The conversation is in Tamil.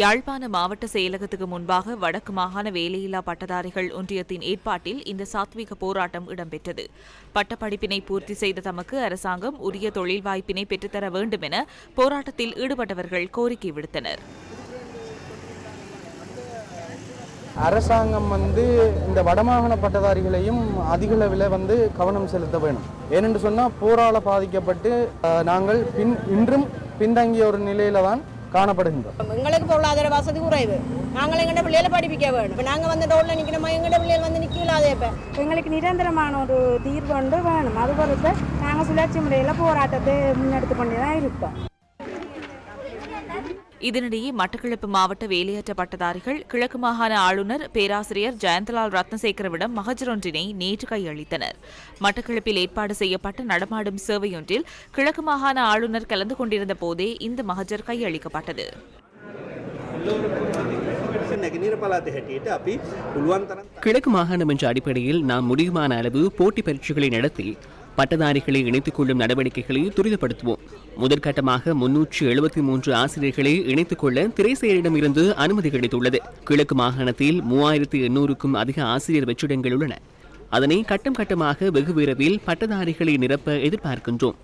யாழ்ப்பாண மாவட்ட செயலகத்துக்கு முன்பாக வடக்கு மாகாண வேலையில்லா பட்டதாரிகள் ஒன்றியத்தின் ஏற்பாட்டில் இந்த சாத்விக போராட்டம் இடம்பெற்றது. பட்டப்படிப்பினை பூர்த்தி செய்த தமக்கு அரசாங்கம் உரிய தொழில் வாய்ப்பினை பெற்றுத்தர வேண்டும் என போராட்டத்தில் ஈடுபட்டவர்கள் கோரிக்கை விடுத்தனர். அரசாங்கம் வந்து இந்த வடமாகாண பட்டதாரிகளையும் அதிக அளவில் வந்து கவனம் செலுத்த வேணும். ஏனென்று சொன்னால் போரால பாதிக்கப்பட்டு நாங்கள் பின் இன்றும் பின்தங்கிய ஒரு நிலையில தான் காணப்படுகின்றோம் எங்களுக்கு பொருளாதார வசதி குறைவு நாங்கள் எங்கள்ட பிள்ளைகளை படிப்பிக்க வேணும் இப்போ நாங்கள் வந்து ரோட்டில் நிற்கணுமா எங்கள்ட பிள்ளைகள் வந்து நிற்கலாதே இப்போ எங்களுக்கு நிரந்தரமான ஒரு தீர்வு ஒன்று வேணும் அது பொறுத்து நாங்கள் சுழற்சி முறையில் போராட்டத்தை முன்னெடுத்து கொண்டு தான் இருப்போம் இதனிடையே மட்டக்களப்பு மாவட்ட வேலையற்ற பட்டதாரிகள் கிழக்கு மாகாண ஆளுநர் பேராசிரியர் ஜெயந்தலால் ரத்னசேகரவிடம் மகஜரொன்றினை நேற்று கையளித்தனர். மட்டக்களப்பில் ஏற்பாடு செய்யப்பட்ட நடமாடும் சேவையொன்றில் கிழக்கு மாகாண ஆளுநர் கலந்து கொண்டிருந்த போதே இந்த மகஜர் கையளிக்கப்பட்டது. கிழக்கு மாகாணம் என்ற அடிப்படையில் நாம் முடியுமான அளவு போட்டி பயிற்சிகளை நடத்தி பட்டதாரிகளை இணைத்துக் கொள்ளும் நடவடிக்கைகளை துரிதப்படுத்துவோம். முதற்கட்டமாக முன்னூற்று எழுபத்தி மூன்று ஆசிரியர்களை இணைத்துக் கொள்ள திரைசேரிடம் இருந்து அனுமதி கிடைத்துள்ளது. கிழக்கு மாகாணத்தில் மூவாயிரத்து எண்ணூறுக்கும் அதிக ஆசிரியர் வெற்றிடங்கள் உள்ளன. அதனை கட்டம் கட்டமாக வெகு விரைவில் பட்டதாரிகளை நிரப்ப எதிர்பார்க்கின்றோம்.